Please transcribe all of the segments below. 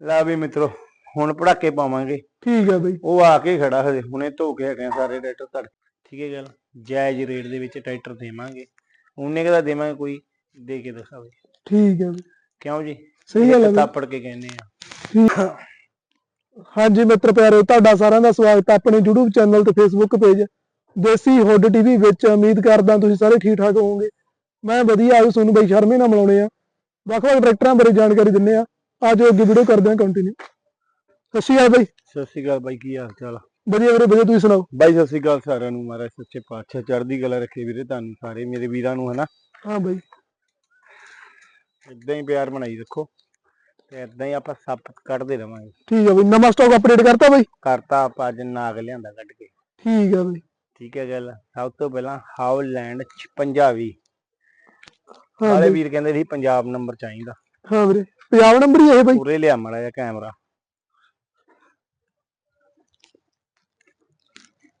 ਲਾ ਵੀ ਮਿੱਤਰੋ ਹੁਣ ਪੜਾਕੇ ਪਾਵਾਂਗੇ। ਠੀਕ ਹੈ ਬਈ। ਉਹ ਆ ਕੇ ਖੜਾ ਹਜੇ ਹੁਣੇ ਧੋ ਕੇ ਹਟੇ ਆ ਸਾਰੇ ਟਰੈਕਟਰ ਤੜ ਠੀਕ ਹੈ ਗੱਲ? ਜਾਇਜ਼ ਰੇਟ ਦੇ ਵਿੱਚ ਟਰੈਕਟਰ ਦੇਵਾਂਗੇ। ਉਹਨੇ ਕਦਾ ਦੇਵਾਂਗੇ ਕੋਈ ਦੇ ਕੇ ਦਿਖਾਵੇ। ਠੀਕ ਹੈ ਬਈ। ਕਿਉਂ ਜੀ? ਸਹੀ ਗੱਲ ਹੈ ਬਈ। ਤਾਪੜ ਕੇ ਕਹਿੰਦੇ ਆ। ਠੀਕ ਹਾਂਜੀ ਮਿੱਤਰ ਪਿਆਰੇ ਤੁਹਾਡਾ ਸਾਰਿਆਂ ਦਾ ਸਵਾਗਤ ਹੈ ਆਪਣੇ YouTube ਚੈਨਲ ਤੇ Facebook page Desi hood TV ਵਿੱਚ ਉਮੀਦ ਕਰਦਾ ਤੁਸੀਂ ਸਾਰੇ ਠੀਕ ਠਾਕ ਹੋਵੋਗੇ। ਮੈਂ ਵਧੀਆ ਆਜੋ ਤੁਹਾਨੂੰ ਬਈ ਸ਼ਰਮੇ ਨਾਲ ਮਿਲਾਉਣੇ ਆ। ਵੱਖ ਵੱਖ ਟਰੈਕਟਰਾਂ ਬਾਰੇ ਜਾਣਕਾਰੀ ਦਿੰਨੇ ਆ। ਆਜੋ ਅੱਗੇ ਵੀਡੀਓ ਕਰਦੇ ਆ ਕੰਟੀਨਿਊ ਸਤਿ ਸ਼੍ਰੀ ਅਕਾਲ ਬਈ। ਸਤਿ ਸ਼੍ਰੀ ਅਕਾਲ ਬਾਈ ਕੀ ਹਾਲ ਚਾਲ? ਆ ਵਧੀਆ ਵੀਰੇ ਵਧੀਆ ਤੁਸੀਂ ਸੁਣਾਓ? ਬਾਈ ਸਤਿ ਸ਼੍ਰੀ ਅਕਾਲ ਸਾਰਿਆਂ ਨੂੰ ਮਹਾਰਾਜ ਸੱਚੇ ਪਾਤਸ਼ਾਹ ਚੜ੍ਹਦੀ ਕਲਾ ਰੱਖੇ ਵੀਰੇ ਤੁਹਾਨੂੰ ਸਾਰੇ ਮੇਰੇ ਵੀਰਾਂ ਨੂੰ ਹਨਾ? ਹਾਂ ਬਈ। ਇਦਾਂ ਹੀ ਪਿਆਰ ਬਣਾਈ ਰੱਖੋ ਤੇ ਇਦਾਂ ਹੀ ਆਪਾਂ ਸੱਪ ਕੱਢਦੇ ਰਵਾਂਗੇ। ਠੀਕ ਹੈ ਬਈ ਨਵਾਂ ਸਟਾਕ ਅਪਡੇਟ ਕਰਤਾ ਬਈ? ਕਰਤਾ ਆਪਾਂ ਅੱਜ ਨਾਗ ਲਿਆਂਦਾ ਕੱਢ ਕੇ। ਠੀਕ ਹੈ ਬਈ। ਠੀਕ ਹੈ ਗੱਲ ਸਭ ਤੋਂ ਪਹਿਲਾਂ ਹਾਉਲੈਂਡ 56 ਹਾਂ ਵਾਲੇ ਬਈ। ਵੀਰ ਕਹਿੰਦੇ ਸੀ ਪੰਜਾਬ ਨੰਬਰ ਚਾਹੀਦਾ। ਹਾਂ ਵੀਰੇ। ਪੰਜਾਬ ਨੰਬਰ ਹੀ ਇਹ ਬਈ। ਪੂਰੇ ਲਿਆ ਮੜਾ ਜਿਹਾ ਕੈਮਰਾ।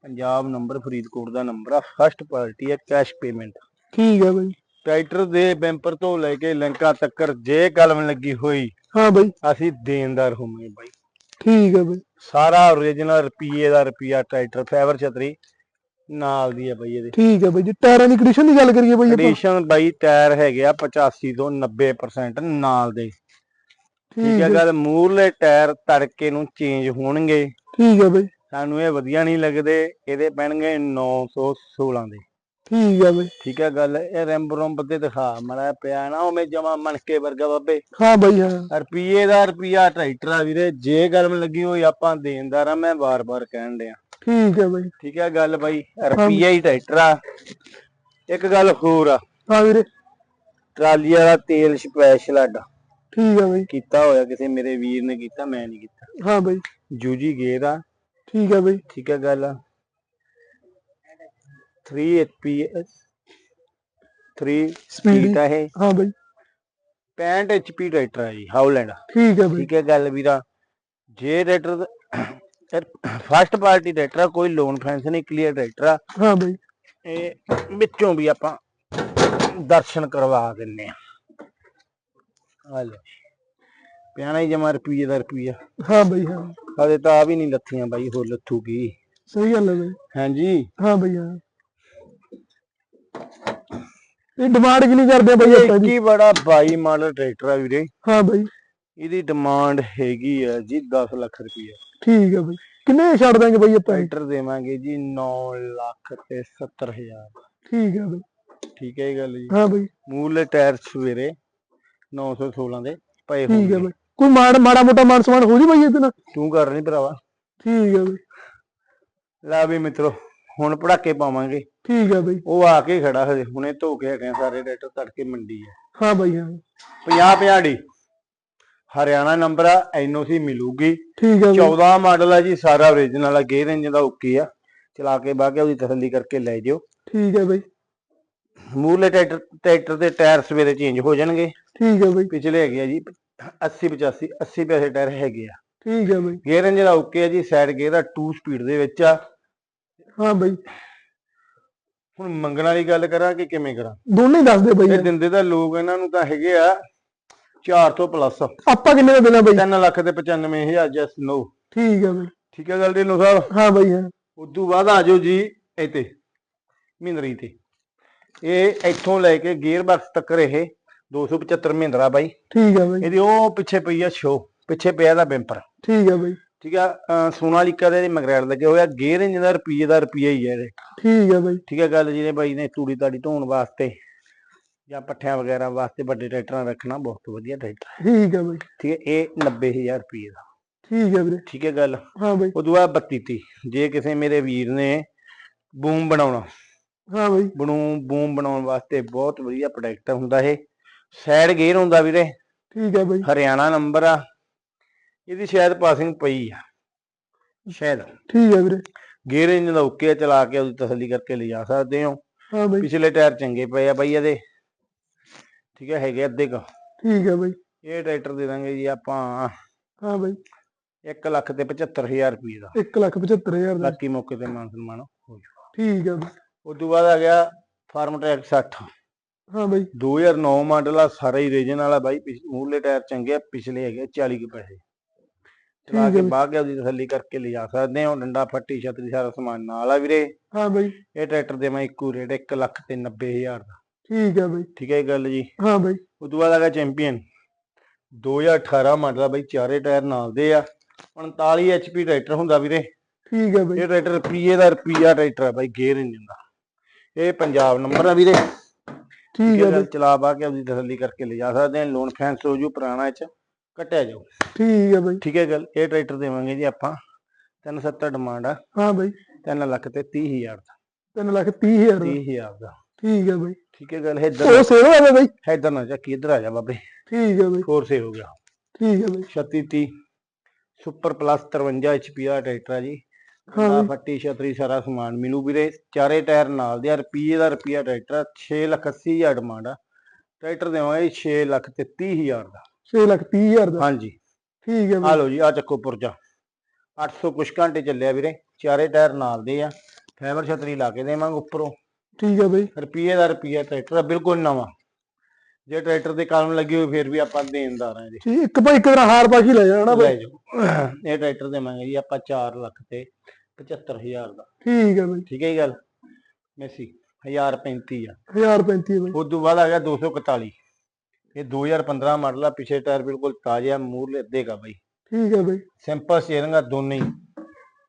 ਪੰਜਾਬ ਨੰਬਰ ਫਰੀਦਕੋਟ ਦਾ ਨੰਬਰ ਆ ਫਸਟ ਪਾਰਟੀ ਹੈ ਕੈਸ਼ ਪੇਮੈਂਟ ਠੀਕ ਹੈ ਬਈ। ਟਰੈਕਟਰ ਦੇ ਬੈਂਪਰ ਤੋਂ ਲੈ ਕੇ ਲਿੰਕਾਂ ਤੱਕ ਜੇ ਕਲਮ ਲੱਗੀ ਹੋਈ ਹਾਂ ਬਈ। ਅਸੀਂ ਦੇਣਦਾਰ ਹੋਵਾਂਗੇ ਬਾਈ। ਠੀਕ ਹੈ ਬਈ। ਸਾਰਾ ਓਰੀਜਨਲ ਰੁਪਈਏ ਦਾ ਰੁਪਈਆ ਟਰੈਕਟਰ ਫਾਈਬਰ ਛਤਰੀ ਨਾਲ ਦੀ ਹੈ ਬਾਈ ਇਹਦੇ। ਠੀਕ ਹੈ ਬਈ ਜੀ ਟਾਇਰਾਂ ਦੀ ਕੰਡੀਸ਼ਨ ਦੀ ਗੱਲ ਕਰੀਏ ਬਈ ਆਪਾਂ। ਕੰਡੀਸ਼ਨ ਬਾਈ ਟਾਇਰ ਹੈਗੇ ਆ 85 ਤੋਂ 90% ਨਾਲ ਦੇ। ਠੀਕ ਹੈ ਗੱਲ ਮੂਰਲੇ ਟਾਇਰ ਤੜਕੇ ਨੂੰ ਚੇਂਜ ਹੋਣਗੇ ਠੀਕ ਹੈ ਬਈ। ਸਾਨੂੰ ਇਹ ਵਧੀਆ ਨਹੀਂ ਲੱਗਦੇ ਇਹਦੇ ਪੈਣਗੇ 916 ਦੇ। ਠੀਕ ਹੈ ਬਈ। ਠੀਕ ਹੈ ਗੱਲ ਇਹ ਰੈਂਬ ਰੁੰਬ ਤੇ ਦਿਖਾ ਮੜਾ ਪਿਆ ਨਾ ਉਵੇਂ ਜਮਾ ਮਣਕੇ ਵਰਗਾ ਬਾਬੇ। ਹਾਂ ਬਈ ਹਾਂ। ਰੁਪਈਏ ਦਾ ਰੁਪਈਆ ਟਰੈਕਟਰ ਆ ਵੀਰੇ ਜੇ ਗਰਮ ਲੱਗੀ ਹੋਈ ਆਪਾਂ ਦੇਣਦਾਰ ਆ ਮੈਂ ਬਾਰ-ਬਾਰ ਕਹਿਣ ਡਿਆ। ਠੀਕ ਹੈ ਬਈ। ਠੀਕ ਹੈ ਗੱਲ ਬਾਈ ਰੁਪਈਆ ਹੀ ਟਰੈਕਟਰ ਆ ਇੱਕ ਗੱਲ ਹੋਰ ਆ। ਹਾਂ ਵੀਰੇ। ਟਰਾਲੀ ਵਾਲਾ ਤੇਲ ਸਪੈਸ਼ਲ ਅੱਡ ਠੀਕ ਹੈ ਬਈ। ਕੀਤਾ ਹੋਇਆ ਕਿਸੇ ਮੇਰੇ ਵੀਰ ਨੇ ਕੀਤਾ ਮੈਂ ਨਹੀਂ ਕੀਤਾ। ਹਾਂ ਬਈ। ਜੂਜੀ ਗੇਅਰ ਆ। ਠੀਕ ਹੈ ਬਈ। ਠੀਕ ਹੈ ਗੱਲ 3 ਐਚਪੀ 3 ਸਪੀਡ ਆ ਇਹ। ਹਾਂ ਬਈ। 65 ਐਚਪੀ ਟਰੈਕਟਰ ਆ ਜੀ ਹਾਉਲੈਂਡ ਠੀਕ ਹੈ ਬਈ। ਠੀਕ ਹੈ ਗੱਲ ਵੀਰਾ। ਜੇ ਟਰੈਕਟਰ ਫਸਟ ਪਾਰਟੀ ਟਰੈਕਟਰ ਆ ਕੋਈ ਲੋਨ ਫੈਂਸ ਨਹੀਂ ਕਲੀਅਰ ਟਰੈਕਟਰ ਆ। ਹਾਂ ਬਈ। ਇਹ ਵਿੱਚੋਂ ਵੀ ਆਪਾਂ ਦਰਸ਼ਨ ਕਰਵਾ ਦਿੰਨੇ ਆ। ਆ ਲੈ। ਪਿਆਣਾ ਹੀ ਜਮਾ ਰੁਪਈਏ ਦਾ ਰੁਪਈਆ। ਹਾਂ ਬਈ ਹਾਂ। ਹਲੇ ਤਾਂ ਆ ਵੀ ਨਹੀਂ ਲੱਥੀਆਂ ਬਾਈ ਹੋਰ ਲੱਥੂਗੀ। ਸਹੀ ਗੱਲ ਹੈ ਬਈ। ਹਾਂਜੀ। ਹਾਂ ਬਈ ਹਾਂ। ਇਹ ਡਿਮਾਂਡ ਕਿੰਨੀ ਕਰਦੇ ਆ ਬਈ ਆਪਾਂ ਕੀ ਬੜਾ 22 ਮਾਡਲ ਟਰੈਕਟਰ ਆ ਵੀਰੇ। ਹਾਂ ਬਈ। ਇਹਦੀ ਡਿਮਾਂਡ ਹੈਗੀ ਆ ਜੀ 10 ਲੱਖ ਰੁਪਈਆ। ਠੀਕ ਹੈ ਬਈ। ਕਿੰਨੇ ਛੱਡ ਦਾਂਗੇ ਬਈ ਆਪਾਂ? ਟਰੈਕਟਰ ਦੇਵਾਂਗੇ ਜੀ 9 ਲੱਖ ਤੇ 70 ਹਜ਼ਾਰ। ਠੀਕ ਹੈ ਬਈ। ਠੀਕ ਹੈ ਇਹ ਗੱਲ ਜੀ। ਹਾਂ ਬਈ। ਮੂਲੇ ਟਾਇਰ ਸਵੇਰੇ। 916 ਦੇ ਪਏ ਠੀਕ ਹੈ ਹੋਣਗੇ। ਬਈ। ਕੋਈ ਮਾੜਾ ਮਾੜਾ ਮੋਟਾ ਮਾਨ ਸਮਾਨ ਹੋ ਜੀ ਬਈ ਇਹਦੇ ਨਾਲ? ਤੂੰ ਕਰ ਨਹੀਂ ਭਰਾਵਾ। ਠੀਕ ਹੈ ਬਈ। ਲੈ ਵੀ ਮਿੱਤਰੋ ਹੁਣ ਪੜਾਕੇ ਪਾਵਾਂਗੇ। ਠੀਕ ਹੈ ਬਈ। ਉਹ ਆ ਕੇ ਖੜਾ ਹਜੇ ਹੁਣੇ ਧੋ ਕੇ ਹਟੇ ਆ ਸਾਰੇ ਟਰੈਕਟਰ ਤੜਕੇ ਮੰਡੀ ਆ। ਹਾਂ ਬਈ ਹਾਂ। 50 50 ਡੀ ਹਰਿਆਣਾ ਨੰਬਰ ਆ ਐਨਓਸੀ ਮਿਲੂਗੀ। ਠੀਕ ਹੈ ਬਈ। 14 ਮਾਡਲ ਆ ਜੀ ਸਾਰਾ ਓਰੀਜਨਲ ਆ ਗੇਅਰ ਇੰਜਨ ਦਾ ਓਕੇ ਆ। ਚਲਾ ਕੇ ਬਾਅਦ ਉਹਦੀ ਤਸੱਲੀ ਕਰਕੇ ਲੈ ਜਿਓ। ਠੀਕ ਹੈ ਬਈ। ਮੂਰਲੇ ਟਰੈਕਟਰ ਟਰੈਕਟਰ ਦੇ ਟਾਇਰ ਸਵੇਰੇ ਚੇਂਜ ਹੋ ਜਾਣਗੇ। ਠੀਕ ਹੈ ਬਈ। ਪਿਛਲੇ ਹੈਗੇ ਆ ਜੀ 80 85 80 ਪੈਸੇ ਟਾਇਰ ਹੈਗੇ ਆ। ਠੀਕ ਹੈ ਬਈ। ਗੇਅਰ ਇੰਜਨ ਦਾ ਓਕੇ ਆ ਜੀ ਸਾਈਡ ਗੇਅਰ ਦਾ 2 ਸਪੀਡ ਦੇ ਵਿੱਚ ਆ। ਹਾਂ ਬਈ। ਹੁਣ ਮੰਗਣ ਵਾਲੀ ਗੱਲ ਕਰਾਂ ਕਿ ਕਿਵੇਂ ਕਰਾਂ? ਦੋਨੇ ਦੱਸ ਦੇ ਬਈ। ਇਹ ਦਿੰਦੇ ਤਾਂ ਲੋਕ ਇਹਨਾਂ ਨੂੰ ਤਾਂ ਹੈਗੇ ਆ 4 ਤੋਂ ਪਲੱਸ ਆਪਾਂ ਕਿੰਨੇ ਦਾ ਦੇਣਾ ਬਈ? 3 ਲੱਖ ਤੇ 95000 ਜਸ ਨੋ। ਠੀਕ ਹੈ ਬਈ। ਠੀਕ ਹੈ ਗੱਲ ਦੇ ਨੋ ਸਾਹਿਬ? ਹਾਂ ਬਈ ਹਾਂ। ਉਦੋਂ ਬਾਅਦ ਆ ਜਾਓ ਜੀ ਇੱਥੇ ਮਹਿੰਦਰੀ ਤੇ। ਇਹ ਇੱਥੋਂ ਲੈ ਕੇ ਗੇਅਰ ਬਾਕਸ ਤੱਕ ਇਹ 275 ਮਹਿੰਦਰਾ ਬਾਈ। ਠੀਕ ਹੈ ਬਈ। ਇਹਦੀ ਉਹ ਪਿੱਛੇ ਪਈ ਆ ਸ਼ੋ ਪਿੱਛੇ ਪਿਆ ਦਾ ਬੈਂਪਰ ਠੀਕ ਹੈ ਬਈ। ਠੀਕ ਆ ਸੋਨਾਲੀਕਾ ਦੇ ਮਗਰੈਲ ਲੱਗੇ ਹੋਇਆ ਗੇਅਰ ਇੰਜਨ ਦਾ ਰੁਪਈਏ ਦਾ ਰੁਪਈਆ ਹੀ ਹੈ ਇਹਦੇ। ਠੀਕ ਹੈ ਬਈ। ਠੀਕ ਹੈ ਗੱਲ ਜਿਹਨੇ ਬਾਈ ਨੇ ਤੂੜੀ ਤਾੜੀ ਧੋਣ ਵਾਸਤੇ ਜਾਂ ਪੱਠਿਆਂ ਵਗੈਰਾ ਵਾਸਤੇ ਵੱਡੇ ਟਰੈਕਟਰਾਂ ਰੱਖਣਾ ਬਹੁਤ ਵਧੀਆ ਟਰੈਕਟਰ ਠੀਕ ਹੈ ਬਈ। ਠੀਕ ਹੈ ਇਹ 90000 ਰੁਪਈਏ ਦਾ। ਠੀਕ ਹੈ ਵੀਰੇ। ਠੀਕ ਹੈ ਗੱਲ। ਹਾਂ ਬਈ। ਉਦੋਂ ਬਾਅਦ 32 ਤੀ। ਜੇ ਕਿਸੇ ਮੇਰੇ ਵੀਰ ਨੇ ਬੂਮ ਬਣਾਉਣਾ ਹਾਂ ਬਈ। ਬਣੂ ਬੂਮ ਬਣਾਉਣ ਵਾਸਤੇ ਬਹੁਤ ਵਧੀਆ ਪ੍ਰੋਡਕਟ ਹੁੰਦਾ ਇਹ। ਸਾਈਡ ਗੇਅਰ ਹੁੰਦਾ ਵੀਰੇ। ਠੀਕ ਹੈ ਬਈ। ਹਰਿਆਣਾ ਨੰਬਰ ਆ। ਇਹਦੀ ਸ਼ਾਇਦ ਪਾਸਿੰਗ ਪਈ ਆ। ਸ਼ਾਇਦ। ਠੀਕ ਹੈ ਵੀਰੇ। ਗੇਅਰ ਇੰਜਨ ਦਾ ਓਕੇ ਆ, ਚਲਾ ਕੇ ਉਹਦੀ ਤਸੱਲੀ ਕਰਕੇ ਲਿਜਾ ਸਕਦੇ ਹੋ। ਹਾਂ ਬਈ। ਪਿਛਲੇ ਟਾਇਰ ਚੰਗੇ ਪਏ ਆ ਬਾਈ ਇਹਦੇ। ਠੀਕ ਹੈ ਹੈਗੇ ਅੱਧੇ ਕ। ਠੀਕ ਹੈ ਬਈ। ਇਹ ਟਰੈਕਟਰ ਦੇ ਦਾਂਗੇ ਜੀ ਆਪਾਂ। ਹਾਂ ਬਈ। 1 ਲੱਖ ਤੇ 75000 ਰੁਪਏ ਦਾ। 175000 ਦਾ। ਬਾਕੀ ਮੌਕੇ ਤੇ ਮਾਨ ਸਨਮਾਨ ਹੋ ਜੂ ਠੀਕ ਹੈ ਬਈ। ਉਸ ਤੋਂ ਬਾਅਦ ਆ ਗਿਆ ਫਾਰਮ ਟਰੈਕ 60 ਹਾਂ ਬਈ। 2009 ਮਾਡਲ ਆ ਸਾਰਾ ਹੀ ਰੀਜਨ ਵਾਲਾ ਬਾਈ ਮੂਹਰਲੇ ਟਾਇਰ ਚੰਗੇ ਆ ਪਿਛਲੇ ਹੈਗੇ 40 ਕੁ ਪੈਸੇ। ਚਲਾ ਕੇ ਹੈ ਬਈ। ਬਾਹ ਕੇ ਉਹਦੀ ਤਸੱਲੀ ਕਰਕੇ ਲਿਜਾ ਸਕਦੇ ਹੋ ਡੰਡਾ ਫੱਟੀ ਛਤਰੀ ਸਾਰਾ ਸਮਾਨ ਨਾਲ ਆ ਵੀਰੇ। ਹਾਂ ਬਈ। ਇਹ ਟਰੈਕਟਰ ਦੇ ਮੈਂ ਇੱਕੋ ਰੇਟ 1 ਲੱਖ ਤੇ 90000 ਦਾ। ਠੀਕ ਹੈ ਬਈ। ਠੀਕ ਹੈ ਇਹ ਗੱਲ ਜੀ? ਹਾਂ ਬਈ। ਉਸ ਤੋਂ ਬਾਅਦ ਆ ਗਿਆ ਚੈਂਪੀਅਨ। 2018 ਮਾਡਲ ਆ ਬਈ ਚਾਰੇ ਟਾਇਰ ਨਾਲ ਦੇ ਆ। 45 HP ਟਰੈਕਟਰ ਹੁੰਦਾ ਵੀਰੇ। ਠੀਕ ਹੈ ਬਈ। ਇਹ ਟਰੈਕਟਰ ਰੁਪਈਏ ਦਾ ਰੁਪਈਆ ਟਰੈਕਟਰ ਆ ਬਾਈ ਗੇਅਰ ਇੰਜਨ ਦਾ। ਇਹ ਪੰਜਾਬ ਨੰਬਰ ਆ ਵੀਰੇ। ਠੀਕ ਹੈ ਬਈ ਚਲਾ ਬਾ ਕੇ ਆਪਦੀ ਤਸੱਲੀ ਕਰਕੇ ਲਿਜਾ ਸਕਦੇ ਆ ਲੋਨ ਫੈਂਸ ਹੋ ਜੂ ਪੁਰਾਣਾ ਚ ਕੱਟਿਆ ਜਾਊ। ਠੀਕ ਹੈ ਬਈ। ਠੀਕ ਹੈ ਗੱਲ। ਇਹ ਟਰੈਕਟਰ ਦੇਵਾਂਗੇ ਜੀ ਆਪਾਂ। 370 ਡਿਮਾਂਡ ਆ ਹਾਂ ਬਈ। 3 ਲੱਖ ਤੇ 30000 ਦਾ। 3 ਲੱਖ 30 ਹਜ਼ਾਰ ਦਾ। 30000 ਦਾ। ਠੀਕ ਹੈ ਬਈ। ਠੀਕ ਹੈ ਗੱਲ। ਇੱਧਰ ਉਹ ਸੇਲ ਹੋਇਆ ਬਈ? ਇੱਧਰ ਨਾ ਚੱਕੀ ਇੱਧਰ ਆ ਜਾ ਬਾਬੇ। ਠੀਕ ਹੈ ਬਈ। ਹੋਰ ਸੇ ਹੋ ਗਿਆ। ਠੀਕ ਹੈ ਬਈ। 36 30 ਸੁਪਰ ਪਲੱਸ 53 HP ਦਾ ਟਰੈਕਟਰ ਆ ਜੀ। ਹਾਂ। ਫੱਟੀ ਛਤਰੀ ਸਾਰਾ ਸਮਾਨ ਮਿਲੂ ਵੀਰੇ ਚਾਰੇ ਟਾਇਰ ਨਾਲ ਦੇ ਆ ਰੁਪਈਏ ਦਾ ਰੁਪਈਆ ਟਰੈਕਟਰ 6 ਲੱਖ 80 ਹਜ਼ਾਰ ਡਿਮਾਂਡ ਆ। ਟਰੈਕਟਰ ਦੇਵਾਂਗੇ 6 ਲੱਖ ਤੇ 30 ਹਜ਼ਾਰ ਦਾ। 6 ਲੱਖ 30 ਹਜ਼ਾਰ ਦਾ? ਹਾਂਜੀ। ਠੀਕ ਹੈ ਆ ਲਓ ਜੀ ਆ ਚੱਕੋ ਪੁਰਜਾ। 800 ਕੁਛ ਘੰਟੇ ਚੱਲਿਆ ਵੀਰੇ ਚਾਰੇ ਟਾਇਰ ਨਾਲ ਦੇ ਆ ਫਾਈਬਰ ਛਤਰੀ ਲਾ ਕੇ ਦੇਵਾਂਗੇ ਉੱਪਰੋਂ। ਠੀਕ ਹੈ ਬਈ। ਰੁਪਈਏ ਦਾ ਰੁਪਈਆ ਟਰੈਕਟਰ ਬਿਲਕੁਲ ਨਵਾਂ। ਜੇ ਟਰੈਕਟਰ ਦੇ ਕਾਲਮ ਲੱਗੀ ਹੋਈ ਫਿਰ ਵੀ ਆਪਾਂ ਦੇਣਦਾਰ ਆ ਜੀ। ਠੀਕ ਇੱਕ ਭਾਈ ਇੱਕ ਤਰ੍ਹਾਂ ਹਾਰ ਪਾ ਕੇ ਲੈ ਜਾਣਾ ਲੈ ਬਈ ਜਾਓ। ਇਹ ਟਰੈਕਟਰ ਦੇਵਾਂਗੇ ਜੀ ਆਪਾਂ 4 ਲੱਖ ਤੇ 75000 ਦਾ। ਠੀਕ ਹੈ ਬਈ ਠੀਕ ਹੈ ਜੀ ਗੱਲ? ਮੈਸੀ 1035 ਆ। 1035 ਬਈ ਉਸ ਤੋਂ ਬਾਅਦ ਆ ਗਿਆ 241 ਇਹ 2015 ਮਾਡਲ ਆ ਪਿਛੇ ਟਾਇਰ ਬਿਲਕੁਲ ਤਾਜ਼ੇ ਮੂਰਲੇ ਅੱਧੇਗਾ ਬਾਈ। ਠੀਕ ਹੈ ਬਈ ਸਿੰਪਲ ਸਟੀਅਰਿੰਗ ਆ ਦੋਨੇ ਹੀ।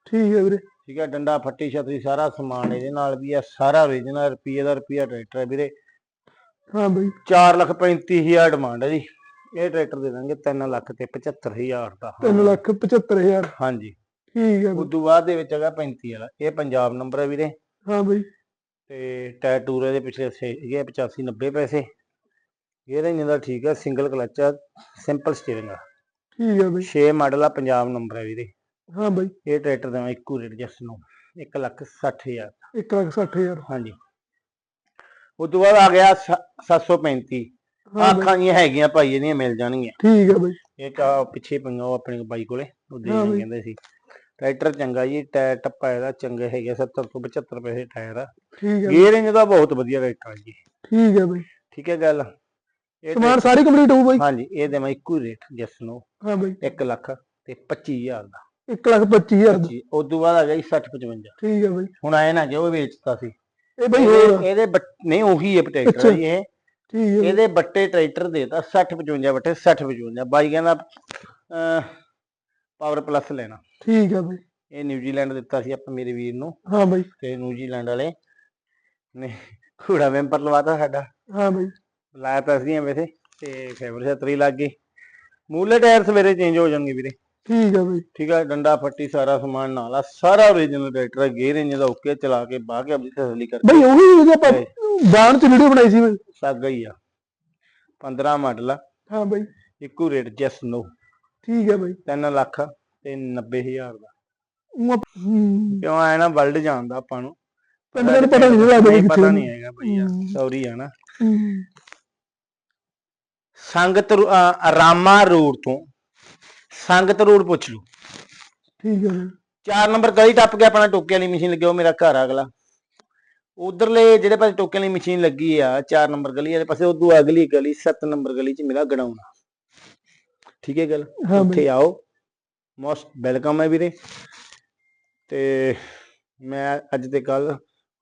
ਠੀਕ ਹੈ ਵੀਰੇ। ਠੀਕ ਹੈ ਡੰਡਾ ਫੱਟੀ ਛਤਰੀ ਸਾਰਾ ਸਮਾਨ ਇਹਦੇ ਨਾਲ ਵੀ ਆ ਸਾਰਾ ਓਰੀਜਨਲ ਰੁਪਈਏ ਦਾ ਰੁਪਈਆ ਟਰੈਕਟਰ ਹੈ ਵੀਰੇ। ਹਾਂ ਬਈ। 4 ਲੱਖ 35000 ਡਿਮਾਂਡ ਹੈ ਜੀ। ਇਹ ਟਰੈਕਟਰ ਦੇ ਦਾਂਗੇ 3 ਲੱਖ ਤੇ 75000 ਦਾ। 3 ਲੱਖ 75000 ਹਾਂਜੀ। ਠੀਕ ਹੈ ਉਸ ਤੋਂ ਬਾਅਦ ਦੇ ਵਿੱਚ ਹੈਗਾ 35 ਵਾਲਾ। ਇਹ ਪੰਜਾਬ ਨੰਬਰ ਹੈ ਵੀਰੇ। ਹਾਂ ਬਈ। ਤੇ ਟਾਇਰ ਟੂਰ ਇਹਦੇ ਪਿਛਲੇ ਹੈਗੇ 85 90 ਪੈਸੇ। ਇਹਦਾ ਇੰਜਨ ਦਾ ਠੀਕ ਹੈ ਸਿੰਗਲ ਕਲਚ ਆ ਸਿੰਪਲ ਸਟੀਅਰਿੰਗ ਆ। ਠੀਕ ਹੈ ਬਈ। 6 ਮਾਡਲ ਆ ਪੰਜਾਬ ਨੰਬਰ ਹੈ ਵੀਰੇ। ਹਾਂ ਬਈ। ਇਹ ਟਰੈਕਟਰ ਦਾ ਇੱਕੋ ਰੇਟ ਜਸ ਨੂੰ। 1 ਲੱਖ 60000 1 ਲੱਖ 60000 ਹਾਂਜੀ। ਉਸ ਤੋਂ ਬਾਅਦ ਆ ਗਿਆ ਸ- 735 ਹਾਂ ਬਈ। ਆਖਾਂ ਜੀਆਂ ਹੈਗੀਆਂ ਭਾਈ ਇਹਦੀਆਂ ਮਿਲ ਜਾਣਗੀਆਂ। ਠੀਕ ਹੈ ਬਈ। ਇਹ ਕਾ ਪਿੱਛੇ ਪਈਆਂ ਉਹ ਆਪਣੇ ਬਾਈ ਕੋਲੇ ਉਹ ਦੇ। ਕਹਿੰਦੇ ਸੀ। ਟਰੈਕਟਰ ਚੰਗਾ ਜੀ ਟਾਇਰ ਟੱਪਾ ਇਹਦਾ ਚੰਗੇ ਹੈਗੇ 70 ਤੋਂ 75 ਪੈਸੇ ਟਾਇਰ ਆ। ਠੀਕ ਹੈ ਦਾ ਬਹੁਤ ਵਧੀਆ ਟਰੈਕਟਰ ਆ ਜੀ। ਠੀਕ ਹੈ ਬਈ। ਠੀਕ ਹੈ ਗੱਲ? ਇਹ ਸਮਾਨ ਸਾਰੀ ਕੰਪਲੀਟ ਹੋਊ ਬਈ। ਹਾਂਜੀ ਇਹ ਦੇਵਾਂ ਇੱਕੋ ਰੇਟ ਜਿਸ ਨੂੰ ਹਾਂ ਬਈ। 1 ਲੱਖ ਤੇ 25000 ਦਾ। 1 ਲੱਖ 25000 ਦਾ। ਜੀ ਉਸ ਤੋਂ ਬਾਅਦ ਆ ਗਿਆ ਜੀ 60 55 ਠੀਕ ਹੈ ਬਈ। ਹੁਣ ਆਏ ਨਾ ਜੋ ਵੇਚਤਾ ਸੀ। ਇਹ ਬਈ ਹੋਰ ਇਹਦੇ ਇਹਦੇ ਬੱਟ- ਨਹੀਂ ਉਹੀ ਹੈ ਟਰੈਕਟਰ ਅੱਛਾ। ਜੀ ਇਹ। ਠੀਕ ਹੈ। ਇਹਦੇ ਬੱਟੇ ਟਰੈਕਟਰ ਦੇਤਾ 60 55 ਬੱਟੇ 60 55 ਬਾਈ ਕਹਿੰਦਾ ਪਾਵਰ ਪਲੱਸ ਲੈਣਾ। ਠੀਕ ਹੈ ਬਈ। ਇਹ ਨਿਊਜ਼ੀਲੈਂਡ ਦਿੱਤਾ ਸੀ ਆਪਾਂ ਮੇਰੇ ਵੀਰ ਨੂੰ। ਹਾਂ ਬਈ। ਤੇ ਨਿਊਜ਼ੀਲੈਂਡ ਵਾਲੇ ਨੇ ਘੋੜਾ ਵੈਂਪਰ ਲਵਾਤਾ ਸਾਡਾ। ਹਾਂ ਬਈ। ਲਾਇਆ ਤਾਂ ਅਸੀਂ ਵੈਸੇ ਤੇ ਫੇਵਰ ਛਤਰੀ ਲੱਗ ਗਈ। ਮੂਲੇ ਟਾਇਰ ਸਵੇਰੇ ਚੇਂਜ ਹੋ ਜਾਣਗੇ ਵੀਰੇ। ਠੀਕ ਹੈ ਬਈ। ਠੀਕ ਹੈ ਡੰਡਾ ਫੱਟੀ ਸਾਰਾ ਸਮਾਨ ਨਾਲ ਆ ਸਾਰਾ ਓਰੀਜਨਲ ਟਰੈਕਟਰ ਹੈ ਗੇਅਰ ਇੰਜ ਦਾ ਓਕੇ ਚਲਾ ਕੇ ਬਾਹ ਕੇ ਆਪਣੀ ਤਸੱਲੀ ਕਰਕੇ। ਬਈ ਉਹੀ ਜਿਹੜੀ ਆਪਾਂ ਬਾਣ ਚ ਵੀਡੀਓ ਬਣਾਈ ਸੀ ਬਈ। ਸੱਗ ਹੀ ਆ। 15 ਮਾਡਲ ਆ। ਹਾਂ ਬਈ। ਇੱਕੋ ਰੇਟ ਜਸ ਨੋ ਠੀਕ ਹੈ ਬਈ। 3 ਲੱਖ ਤੇ 90000 ਦਾ। ਕਿਉਂ ਆਇਆ ਨਾ ਵਰਲਡ ਜਾਣਦਾ ਆਪਾਂ ਨੂੰ? ਪਿੰਡ ਦਾ ਪਤਾ ਨਹੀਂ ਲੱਗਦਾ ਨਹੀਂ ਪਤਾ ਨਹੀਂ ਹੈਗਾ ਭਈਆ। ਸੌਰੀ ਆ ਨਾ। ਸੰਗਤ ਰਾਮਾ ਰੋਡ ਤੋਂ ਸੰਗਤ ਰੋਡ ਪੁੱਛ ਲਓ। ਠੀਕ ਹੈ ਚਾਰ ਨੰਬਰ ਗਲੀ ਟੱਪ ਕੇ ਆਪਣਾ ਟੋਕੇ ਵਾਲੀ ਮਸ਼ੀਨ ਲੱਗੀ ਉਹ ਮੇਰਾ ਘਰ ਆ ਅਗਲਾ। ਉਧਰਲੇ ਜਿਹੜੇ ਪਾਸੇ ਟੋਕੇ ਵਾਲੀ ਮਸ਼ੀਨ ਲੱਗੀ ਆ ਚਾਰ ਨੰਬਰ ਗਲੀ ਵਾਲੇ ਪਾਸੇ ਉਦੋਂ ਅਗਲੀ ਗਲੀ 7 ਨੰਬਰ ਗਲੀ ਚ ਮੇਰਾ ਗਡਾਉਣਾ ਠੀਕ ਹੈ ਗੱਲ? ਹਾਂ ਬਈ। ਉੱਥੇ ਆਓ। ਮੋਸਟ ਵੈਲਕਮ ਹੈ ਵੀਰੇ। ਤੇ ਮੈਂ ਅੱਜ ਤੇ ਕੱਲ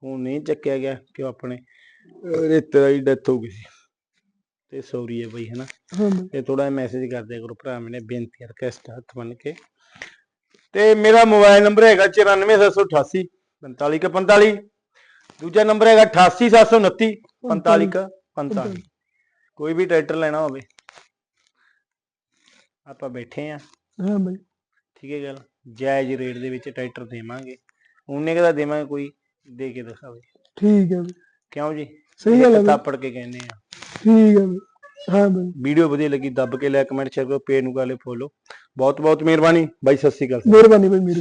ਹੁਣ ਨਹੀਂ ਚੱਕਿਆ ਗਿਆ ਕਿ ਆਪਣੇ ਅਹ ਰੇਤੇ ਦੀ ਡੈਥ ਹੋ ਗਈ ਸੀ। ਤੇ ਸੌਰੀ ਹੈ ਬਈ ਹਨਾ? ਤੇ ਥੋੜਾ ਮੈਸੇਜ ਕਰ ਦਿਆ ਕਰੋ ਭਰਾ ਮੈਨੇ ਬੇਨਤੀ ਰਿਕਵੈਸਟ ਹੱਥ ਬੰਨ ਕੇ। ਤੇ ਮੇਰਾ ਮੋਬਾਈਲ ਨੰਬਰ ਹੈਗਾ 94788 4545 ਦੂਜਾ ਨੰਬਰ ਹੈਗਾ 88729 4545 ਕੋਈ ਵੀ ਟਰੈਕਟਰ ਲੈਣਾ ਹੋਵੇ ਆਪਾਂ ਬੈਠੇ ਆ। ਹਾਂ ਬਈ। ਠੀਕ ਹੈ ਗੱਲ ਜਾਇਜ਼ ਰੇਟ ਦੇ ਵਿੱਚ ਟਰੈਕਟਰ ਦੇਵਾਂਗੇ। ਉਹਨੇ ਕਦਾ ਦੇਵਾਂਗੇ ਕੋਈ ਦੇ ਕੇ ਦਿਖਾਵੇ। ਠੀਕ ਹੈ ਕਿਉਂ ਜੀ? ਸਹੀ ਗੱਲ ਹੈ ਤਾਪੜ ਕੇ ਕਹਿੰਦੇ ਆ। ਠੀਕ ਹੈ ਬਈ। ਹਾਂ ਬਈ। ਵੀਡੀਓ ਵਧੀਆ ਲੱਗੀ ਦੱਬ ਕੇ ਲਾਇਕ ਕਮੈਂਟ ਸ਼ੇਅਰ ਕਰੋ ਪੇਜ ਨੂੰ ਕਰ ਲਿਓ ਫੋਲੋ। ਬਹੁਤ ਬਹੁਤ ਮਿਹਰਬਾਨੀ। ਬਾਈ ਸਤਿ ਸ਼੍ਰੀ ਅਕਾਲ। ਮਿਹਰਬਾਨੀ ਬਈ ਮੇਰੀ